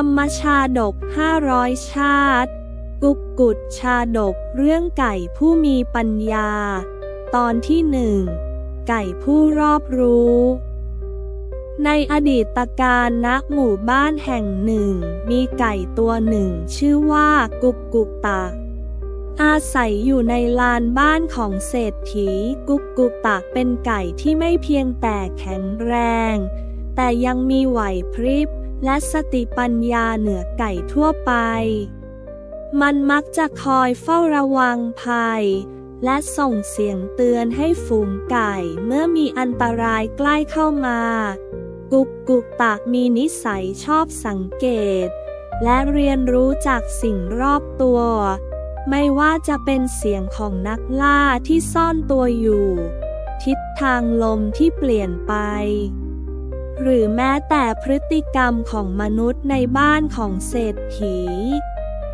รรมชาดกห้าร้อยชาติ กุกกุดชาดกเรื่องไก่ผู้มีปัญญา ตอนที่หนึ่ง ไก่ผู้รอบรู้ ในอดีตการณหมู่บ้านแห่งหนึ่ง มีไก่ตัวหนึ่งชื่อว่ากุกกุกตะอาศัยอยู่ในลานบ้านของเศรษฐีกุกกุกตะเป็นไก่ที่ไม่เพียงแต่แข็งแรง แต่ยังมีไหวพริบ และสติปัญญาเหนือไก่ทั่วไป มันมักจะคอยเฝ้าระวังภัย และส่งเสียงเตือนให้ฝูงไก่เมื่อมีอันตรายใกล้เข้ามา กุกกุกตะมีนิสัยชอบสังเกต และเรียนรู้จากสิ่งรอบตัว ไม่ว่าจะเป็นเสียงของนักล่าที่ซ่อนตัวอยู่ ทิศทางลมที่เปลี่ยนไป หรือแม้แต่พฤติกรรมของมนุษย์ในบ้านของเศรษฐี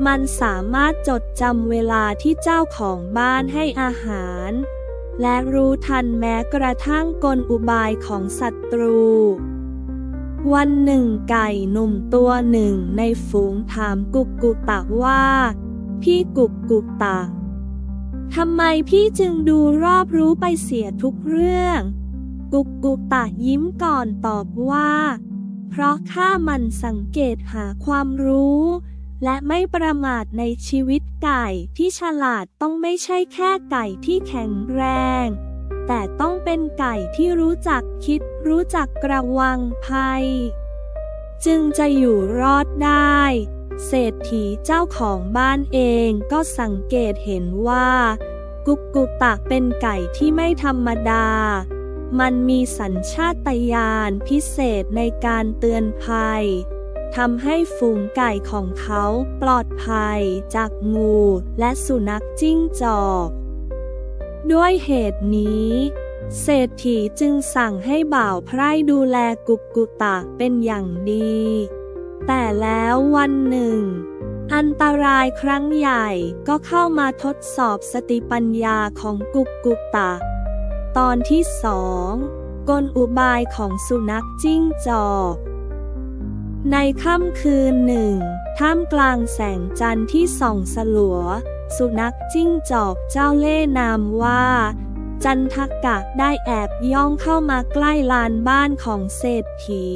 มันสามารถจดจำเวลาที่เจ้าของบ้านให้อาหาร และรู้ทันแม้กระทั่งกลอุบายของศัตรู วันหนึ่งไก่หนุ่มตัวหนึ่งในฝูงถามกุกกุกตะว่า พี่กุกกุกตะทำไมพี่จึงดูรอบรู้ไปเสียทุกเรื่อง กุกกุกตะยิ้มก่อนตอบว่า เพราะข้ามันสังเกตหาความรู้ และไม่ประมาทในชีวิตไก่ที่ฉลาดต้องไม่ใช่แค่ไก่ที่แข็งแรง แต่ต้องเป็นไก่ที่รู้จักคิดรู้จักกระวังภัย จึงจะอยู่รอดได้ เศรษฐีเจ้าของบ้านเองก็สังเกตเห็นว่า กุกกุตะเป็นไก่ที่ไม่ธรรมดา มันมีสัญชาตญาณพิเศษในการเตือนภัยทำให้ฝูงไก่ของเขาปลอดภัยจากงูและสุนัขจิ้งจอก ด้วยเหตุนี้ เศรษฐีจึงสั่งให้บ่าวไพร่ดูแลกุกกุตะเป็นอย่างดี แต่แล้ววันหนึ่ง อันตรายครั้งใหญ่ก็เข้ามาทดสอบสติปัญญาของกุกกุตะ ตอนที่สองกลอุบายของสุนัขจิ้งจอกในค่ำคืนหนึ่ง ท่ามกลางแสงจันทร์ที่ส่องสลัว สุนัขจิ้งจอกเจ้าเล่ห์นามว่า จันทกะได้แอบย่องเข้ามาใกล้ลานบ้านของเศรษฐี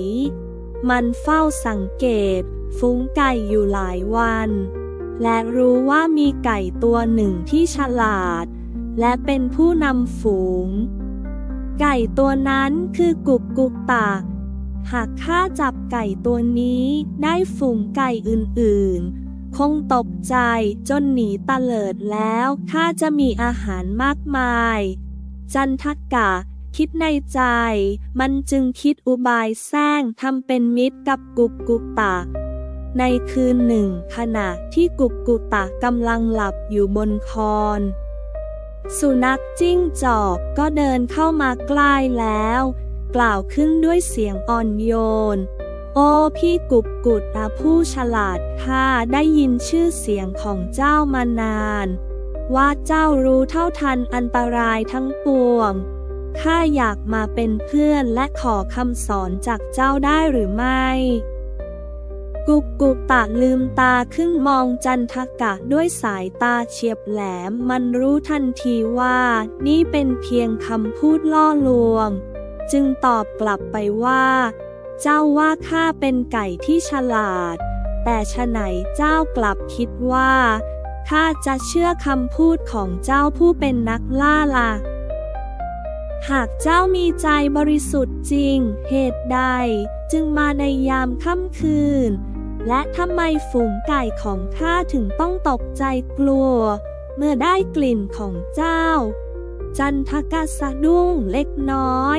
มันเฝ้าสังเกต ฟุ้งไก่อยู่หลายวัน และรู้ว่ามีไก่ตัวหนึ่งที่ฉลาด และเป็นผู้นำฝูง ไก่ตัวนั้นคือกุกกุกตาหากข้าจับไก่ตัวนี้ได้ฝูงไก่อื่นๆ คงตกใจจนหนีตะเลิดแล้วข้าจะมีอาหารมากมาย จันทกะ คิดในใจ มันจึงคิดอุบายแซงทำเป็นมิตรกับกุกกุกตะในคืนหนึ่งขณะที่กุกกุกตะกำลังหลับอยู่บนคอน สุนัขจิ้งจอกก็เดินเข้ามาใกล้แล้ว กล่าวขึ้นด้วยเสียงอ่อนโยน โอ้พี่กุกกุดนะผู้ฉลาดข้าได้ยินชื่อเสียงของเจ้ามานาน ว่าเจ้ารู้เท่าทันอันตรายทั้งปวงข้าอยากมาเป็นเพื่อนและขอคำสอนจากเจ้าได้หรือไม่ กุกกุตะลืมตาขึ้นมองจันทกะด้วยสายตาเฉียบแหลมมันรู้ทันทีว่า นี่เป็นเพียงคำพูดล่อลวง จึงตอบกลับไปว่า เจ้าว่าข้าเป็นไก่ที่ฉลาด แต่ฉะไหนเจ้ากลับคิดว่าข้าจะเชื่อคำพูดของเจ้าผู้เป็นนักล่าล่ะหากเจ้ามีใจบริสุทธิ์จริง เหตุใด จึงมาในยามค่ำคืน และทำไมฝูงไก่ของข้าถึงต้องตกใจกลัว เมื่อได้กลิ่นของเจ้า จันทกะสะดุ้งเล็กน้อย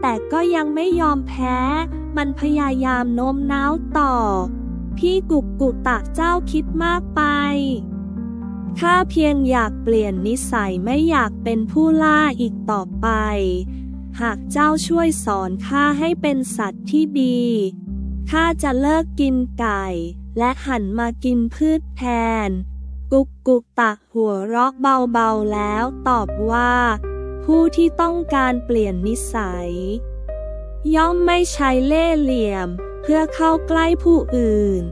แต่ก็ยังไม่ยอมแพ้ มันพยายามโน้มน้าวต่อ พี่กุกกุตะเจ้าคิดมากไปข้าเพียงอยากเปลี่ยนนิสัยไม่อยากเป็นผู้ล่าอีกต่อไป หากเจ้าช่วยสอนข้าให้เป็นสัตว์ที่ดี ข้าจะเลิกกินไก่ และหันมากินพืชแทน กุกกุกตะหัวราะเบาๆแล้วตอบว่า ผู้ที่ต้องการเปลี่ยนนิสัย ย่อมไม่ใช้เล่ห์เหลี่ยมเพื่อเข้าใกล้ผู้อื่น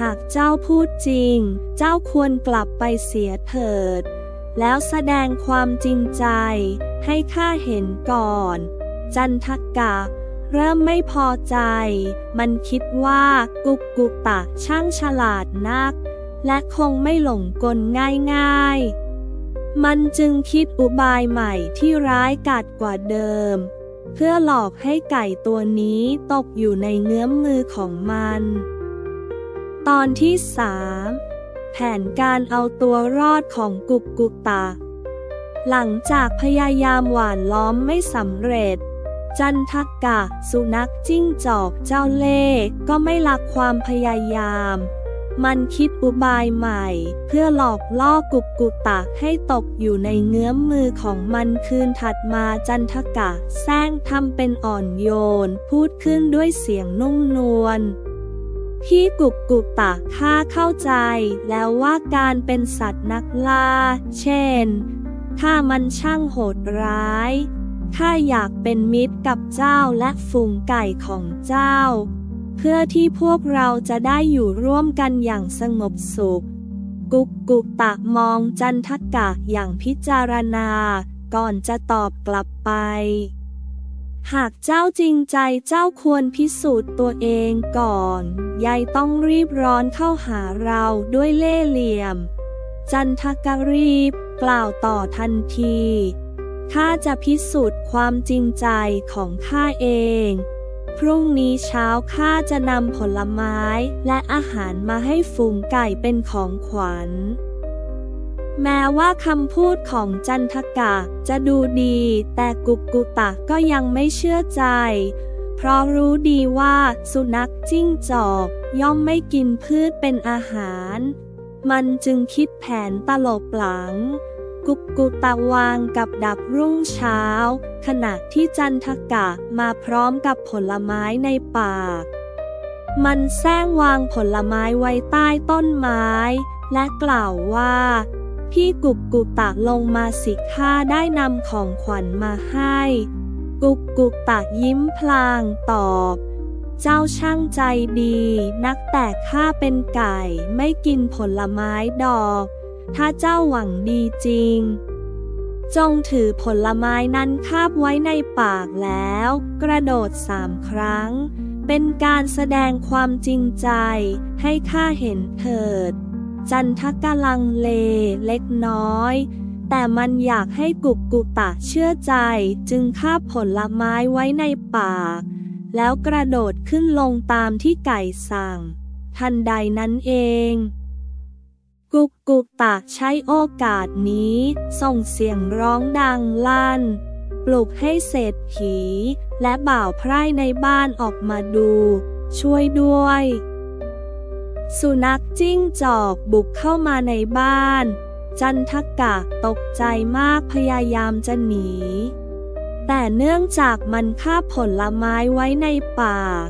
หากเจ้าพูดจริง เจ้าควรกลับไปเสียเถิด แล้วแสดงความจริงใจ ให้ข้าเห็นก่อน จันทกะ เริ่มไม่พอใจ มันคิดว่ากุกกุกตะช่างฉลาดนัก และคงไม่หลงกลง่ายๆ มันจึงคิดอุบายใหม่ที่ร้ายกาจกว่าเดิม เพื่อหลอกให้ไก่ตัวนี้ตกอยู่ในเงื้อมมือของมัน ตอนที่สามแผนการเอาตัวรอดของกุกกุกตะหลังจากพยายามหว่านล้อมไม่สำเร็จ จันทกะ สุนัขจิ้งจอกเจ้าเล่ก็ไม่ลักความพยายาม มันคิดอุบายใหม่ เพื่อหลอกล่อกุกกุตะให้ตกอยู่ในเงื้อมมือของมันคืนถัดมาจันทกะแซงทำเป็นอ่อนโยน พูดขึ้นด้วยเสียงนุ่มนวลพี่กุกกุตะข้าเข้าใจแล้วว่าการเป็นสัตว์นักล่า เช่นข้ามันช่างโหดร้าย ข้าอยากเป็นมิตรกับเจ้าและฝูงไก่ของเจ้า เพื่อที่พวกเราจะได้อยู่ร่วมกันอย่างสงบสุข กุกกุกตะมองจันทกะอย่างพิจารณา ก่อนจะตอบกลับไป หากเจ้าจริงใจเจ้าควรพิสูจน์ตัวเองก่อนยายต้องรีบร้อนเข้าหาเราด้วยเล่เหลี่ยม จันทกะรีบ กล่าวต่อทันที ข้าจะพิสูจน์ความจริงใจของข้าเอง พรุ่งนี้เช้าข้าจะนำผลไม้และอาหารมาให้ฝูงไก่เป็นของขวัญ แม้ว่าคำพูดของจันทกะจะดูดี แต่กุกกุตะก็ยังไม่เชื่อใจ เพราะรู้ดีว่าสุนัขจิ้งจอกย่อมไม่กินพืชเป็นอาหาร มันจึงคิดแผนตลบหลัง กุกกุตะวางกับดับรุ่งเช้า ขณะที่จันทกะมาพร้อมกับผลไม้ในปาก มันแซงวางผลไม้ไว้ใต้ต้นไม้ และกล่าวว่า พี่กุกกุตะลงมาสิข้าได้นำของขวัญมาให้ กุกกุตะยิ้มพลางตอบเจ้าช่างใจดี นักแต่ข้าเป็นไก่ไม่กินผลไม้ดอก ถ้าเจ้าหวังดีจริง จงถือผลไม้นั้นคาบไว้ในปากแล้ว กระโดดสามครั้ง เป็นการแสดงความจริงใจ ให้ข้าเห็นเถิด จันทกะลังเลเล็กน้อยแต่มันอยากให้กุกกุตะเชื่อใจจึงคาบผลไม้ไว้ในปาก แล้วกระโดดขึ้นลงตามที่ไก่สั่ง ทันใดนั้นเอง กุกกุกตะใช้โอกาสนี้ ส่งเสียงร้องดังลั่น ปลุกให้เศรษฐี และบ่าวไพร่ในบ้านออกมาดู ช่วยด้วย สุนัขจิ้งจอกบุกเข้ามาในบ้าน จันทกะตกใจมากพยายามจะหนี แต่เนื่องจากมันคาบผลไม้ไว้ในปาก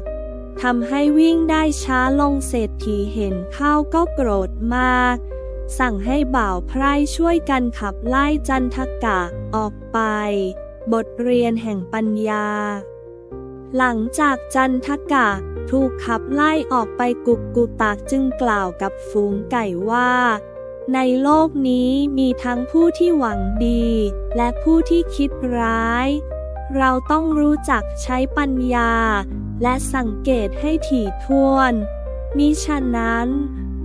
ทำให้วิ่งได้ช้าลงเศรษฐีเห็นเข้าก็โกรธมาก สั่งให้บ่าวไพร่ช่วยกันขับไล่จันทกะออกไป บทเรียนแห่งปัญญา หลังจากจันทกะถูกขับไล่ออกไปกุกกุตากจึงกล่าวกับฝูงไก่ว่า ในโลกนี้มีทั้งผู้ที่หวังดี และผู้ที่คิดร้าย เราต้องรู้จักใช้ปัญญา และสังเกตให้ถี่ถ้วน มิฉะนั้น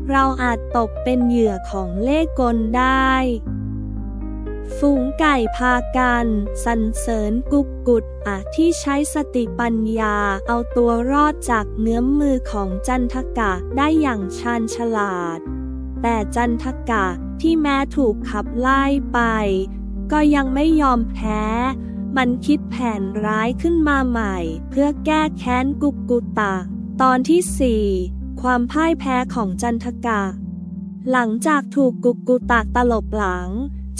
เราอาจตกเป็นเหยื่อของเล่กลได้ ฝูงไก่พากันสรรเสริญกุกกุดอะที่ใช้สติปัญญาเอาตัวรอดจากเงื้อมมือของจันทกะได้อย่างชาญฉลาด แต่จันทกะที่แม้ถูกขับไล่ไป ก็ยังไม่ยอมแพ้ มันคิดแผนร้ายขึ้นมาใหม่ เพื่อแก้แค้นกุกกุตะ ตอนที่สี่ความพ่ายแพ้ของจันทกะ หลังจากถูกกุกกุตะตลบหลัง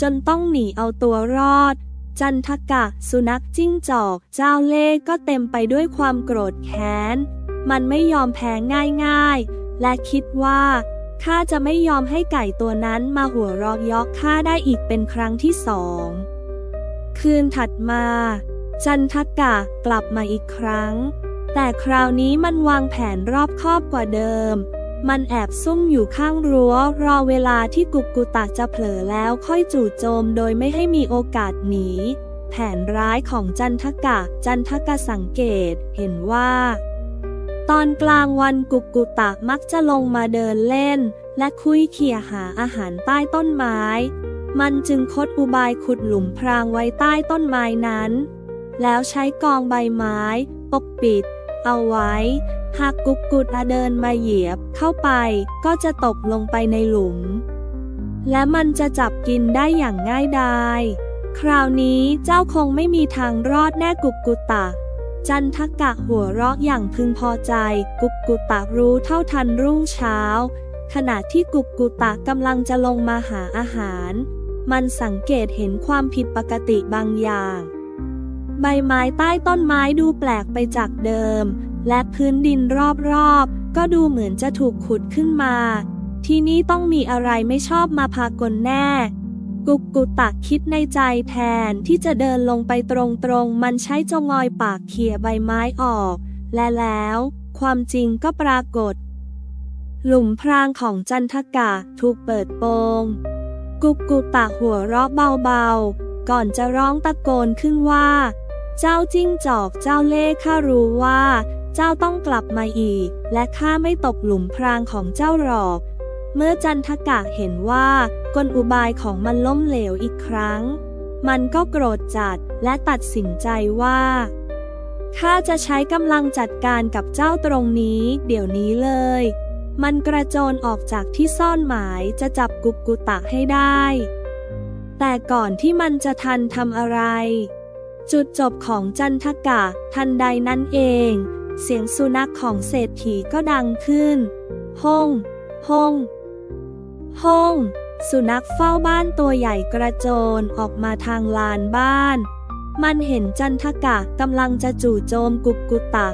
จนต้องหนีเอาตัวรอด จันทกะสุนัขจิ้งจอกเจ้าเล่ก็เต็มไปด้วยความโกรธแค้น มันไม่ยอมแพ้ง่ายๆ และคิดว่าข้าจะไม่ยอมให้ไก่ตัวนั้นมาหัวเรอกยอกข้าได้อีกเป็นครั้งที่สอง คืนถัดมา จันทกะกลับมาอีกครั้ง แต่คราวนี้มันวางแผนรอบคอบกว่าเดิม มันแอบซุ่มอยู่ข้างรั้ว รอเวลาที่กุกกุตะจะเผลอแล้วค่อยจู่โจมโดยไม่ให้มีโอกาสหนีแผนร้ายของจันทกะ จันทกะสังเกตเห็นว่า ตอนกลางวันกุกกุตะมักจะลงมาเดินเล่น และคุยเขี่ยหาอาหารใต้ต้นไม้ มันจึงคดอุบายขุดหลุมพรางไว้ใต้ต้นไม้นั้น แล้วใช้กองใบไม้ปกปิด เอาไว้ หากกุกกุตะเดินมาเหยียบเข้าไปก็จะตกลงไปในหลุม และมันจะจับกินได้อย่างง่ายดายคราวนี้เจ้าคงไม่มีทางรอดแน่กุกกุตะ จันทกะหัวเราะอย่างพึงพอใจ กุกกุตะรู้เท่าทันรุ่งเช้า ขณะที่กุกกุตะกำลังจะลงมาหาอาหาร มันสังเกตเห็นความผิดปกติบางอย่าง ใบไม้ใต้ต้นไม้ดูแปลกไปจากเดิม และพื้นดินรอบๆ ก็ดูเหมือนจะถูกขุดขึ้นมา ที่นี่ต้องมีอะไรไม่ชอบมาพากลแน่ กุกกุตะคิดในใจแทนที่จะเดินลงไปตรงๆ มันใช้จงอยปากเขี่ยใบไม้ออก และแล้วความจริงก็ปรากฏ หลุมพรางของจันทกะถูกเปิดโปง กุกกุตะหัวเราะเบาๆ ก่อนจะร้องตะโกนขึ้นว่า เจ้าจิ้งจอกเจ้าเล่ข้ารู้ว่า เจ้าต้องกลับมาอีก และข้าไม่ตกหลุมพรางของเจ้าหรอก เมื่อจันทกะเห็นว่ากลอุบายของมันล้มเหลวอีกครั้ง มันก็โกรธจัดและตัดสินใจว่าข้าจะใช้กำลังจัดการกับเจ้าตรงนี้ เดี๋ยวนี้เลย มันกระโจนออกจากที่ซ่อนหมายจะจับกุกกุตะให้ได้ แต่ก่อนที่มันจะทันทำอะไร จุดจบของจันทกะ ทันใดนั้นเอง เสียงสุนัขของเศรษฐีก็ดังขึ้นห้องห้องห้องสุนัขเฝ้าบ้านตัวใหญ่กระโจนออกมาทางลานบ้าน มันเห็นจันทกะกำลังจะจู่โจมกุกกุตะ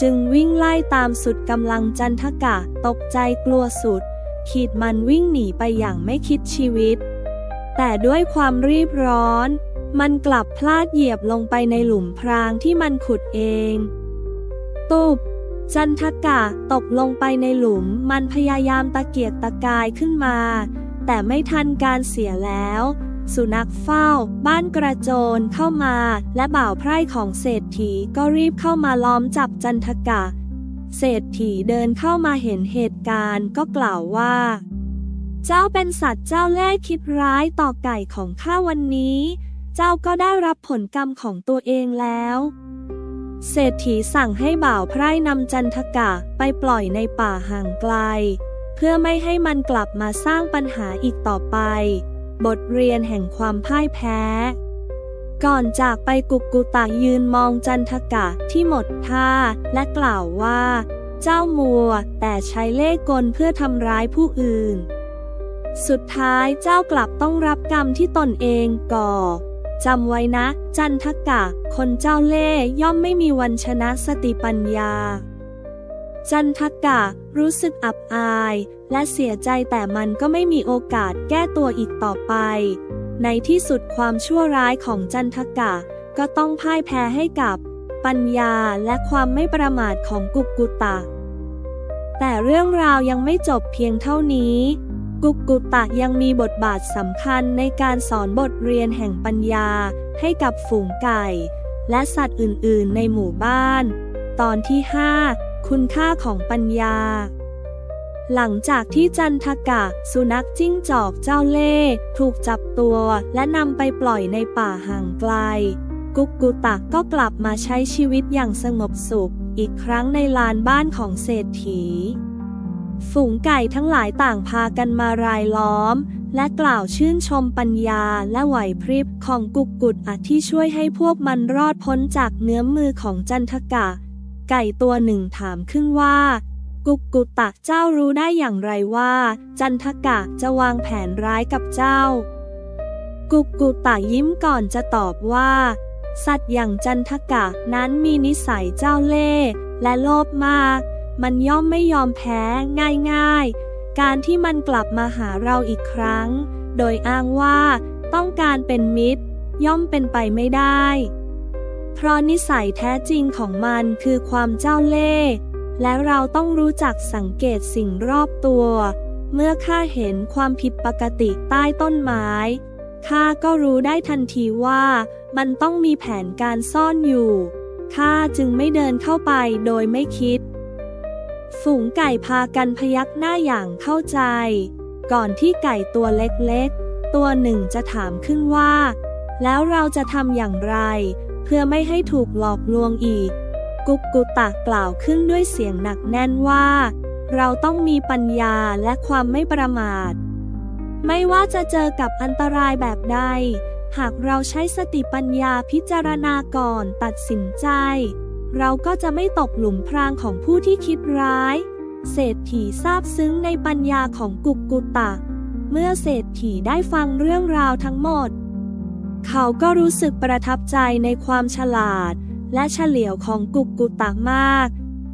จึงวิ่งไล่ตามสุดกำลังจันทกะ ตกใจกลัวสุด ขีดมันวิ่งหนีไปอย่างไม่คิดชีวิต แต่ด้วยความรีบร้อน มันกลับพลาดเหยียบลงไปในหลุมพรางที่มันขุดเอง ตุบจันทกะตกลงไปในหลุม มันพยายามตะเกียกตะกายขึ้นมา แต่ไม่ทันการเสียแล้ว สุนัขเฝ้า บ้านกระโจนเข้ามา และบ่าวไพร่ของเศรษฐีก็รีบเข้ามาล้อมจับจันทกะ เศรษฐีเดินเข้ามาเห็นเหตุการณ์ก็กล่าวว่า เจ้าเป็นสัตว์เจ้าแล่คิดร้ายต่อไก่ของข้าวันนี้ เจ้าก็ได้รับผลกรรมของตัวเองแล้วเศรษฐีสั่งให้บ่าวไพร่นำจันทกะไปปล่อยในป่าห่างไกล เพื่อไม่ให้มันกลับมาสร้างปัญหาอีกต่อไป บทเรียนแห่งความพ่ายแพ้ ก่อนจากไปกุกกุตะยืนมองจันทกะที่หมดท่า และกล่าวว่า เจ้ามัว แต่ใช้เล่ห์กลเพื่อทำร้ายผู้อื่น สุดท้ายเจ้ากลับต้องรับกรรมที่ตนเองก่อจำไว้นะ จันทกะ คนเจ้าเล่ย่อมไม่มีวันชนะสติปัญญา จันทกะ รู้สึกอับอาย และเสียใจแต่มันก็ไม่มีโอกาสแก้ตัวอีกต่อไป ในที่สุดความชั่วร้ายของจันทกะ ก็ต้องพ่ายแพ้ให้กับ ปัญญาและความไม่ประมาทของกุกกุตะ แต่เรื่องราวยังไม่จบเพียงเท่านี้ กุกกุตะยังมีบทบาทสำคัญในการสอนบทเรียนแห่งปัญญาให้กับฝูงไก่ และสัตว์อื่นๆ ในหมู่บ้าน ตอนที่ 5 คุณค่าของปัญญา หลังจากที่จันทกะ สุนัขจิ้งจอกเจ้าเล่ห์ถูกจับตัวและนำไปปล่อยในป่าห่างไกล กุกกุตะก็กลับมาใช้ชีวิตอย่างสงบสุข อีกครั้งในลานบ้านของเศรษฐี ฝูงไก่ทั้งหลายต่างพากันมารายล้อมและกล่าวชื่นชมปัญญาและไหวพริบของกุกกุดอะที่ช่วยให้พวกมันรอดพ้นจากเนื้อมือของจันทกะ ไก่ตัวหนึ่งถามขึ้นว่า กุกกุตะเจ้ารู้ได้อย่างไรว่า จันทกะจะวางแผนร้ายกับเจ้า กุกกุตะยิ้มก่อนจะตอบว่า สัตว์อย่างจันทกะนั้นมีนิสัยเจ้าเล่ห์และโลภมาก มันย่อมไม่ยอมแพ้ง่ายๆ การที่มันกลับมาหาเราอีกครั้ง โดยอ้างว่า ต้องการเป็นมิตร ย่อมเป็นไปไม่ได้ เพราะนิสัยแท้จริงของมันคือความเจ้าเล่ห์และเราต้องรู้จักสังเกตสิ่งรอบตัว เมื่อข้าเห็นความผิดปกติใต้ต้นไม้ข้าก็รู้ได้ทันทีว่ามันต้องมีแผนการซ่อนอยู่ข้าจึงไม่เดินเข้าไปโดยไม่คิด ฝูงไก่พากันพยักหน้าอย่างเข้าใจ ก่อนที่ไก่ตัวเล็กๆ ตัวหนึ่งจะถามขึ้นว่า แล้วเราจะทำอย่างไร เพื่อไม่ให้ถูกหลอกลวงอีก กุกกุตะกล่าวขึ้นด้วยเสียงหนักแน่นว่า เราต้องมีปัญญาและความไม่ประมาท ไม่ว่าจะเจอกับอันตรายแบบใด หากเราใช้สติปัญญาพิจารณาก่อนตัดสินใจ เราก็จะไม่ตกหลุมพรางของผู้ที่คิดร้าย เศรษฐีทราบซึ้งในปัญญาของกุกกุตะ เมื่อเศรษฐีได้ฟังเรื่องราวทั้งหมด เขาก็รู้สึกประทับใจในความฉลาด และเฉลียวของกุกกุตะมาก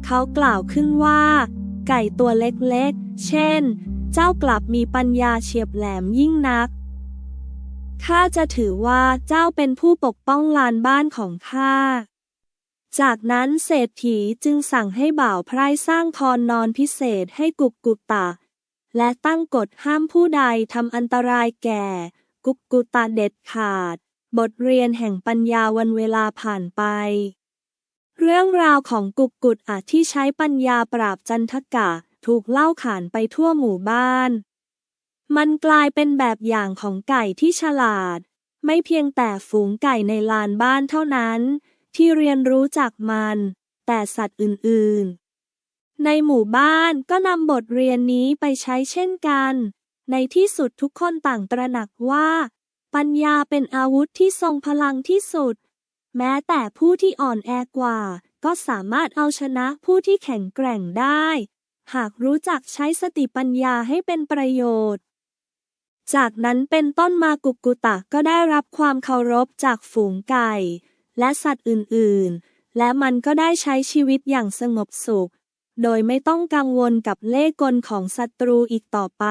เขากล่าวขึ้นว่า ไก่ตัวเล็กๆ เช่น เจ้ากลับมีปัญญาเฉียบแหลมยิ่งนัก ข้าจะถือว่าเจ้าเป็นผู้ปกป้องลานบ้านของข้า จากนั้นเศรษฐีจึงสั่งให้บ่าวไพร่สร้างคอนนอนพิเศษให้กุกกุตะ และตั้งกฎห้ามผู้ใดทำอันตรายแก่ กุกกุตะเด็ดขาด บทเรียนแห่งปัญญาวันเวลาผ่านไป เรื่องราวของกุกกุตอาที่ใช้ปัญญาปราบจันทกะ ถูกเล่าขานไปทั่วหมู่บ้าน มันกลายเป็นแบบอย่างของไก่ที่ฉลาด ไม่เพียงแต่ฝูงไก่ในลานบ้านเท่านั้น ที่เรียนรู้จากมัน แต่สัตว์อื่นๆในหมู่บ้านก็นำบทเรียนนี้ไปใช้เช่นกัน ในที่สุดทุกคนต่างตระหนักว่า ปัญญาเป็นอาวุธที่ทรงพลังที่สุด แม้แต่ผู้ที่อ่อนแอกว่า ก็สามารถเอาชนะผู้ที่แข็งแกร่งได้ หากรู้จักใช้สติปัญญาให้เป็นประโยชน์ จากนั้นเป็นต้นมากุกกุตะก็ได้รับความเคารพจากฝูงไก่ และสัตว์อื่น ๆ และมันก็ได้ใช้ชีวิตอย่างสงบสุข โดยไม่ต้องกังวลกับเล่ห์กลของศัตรูอีกต่อไป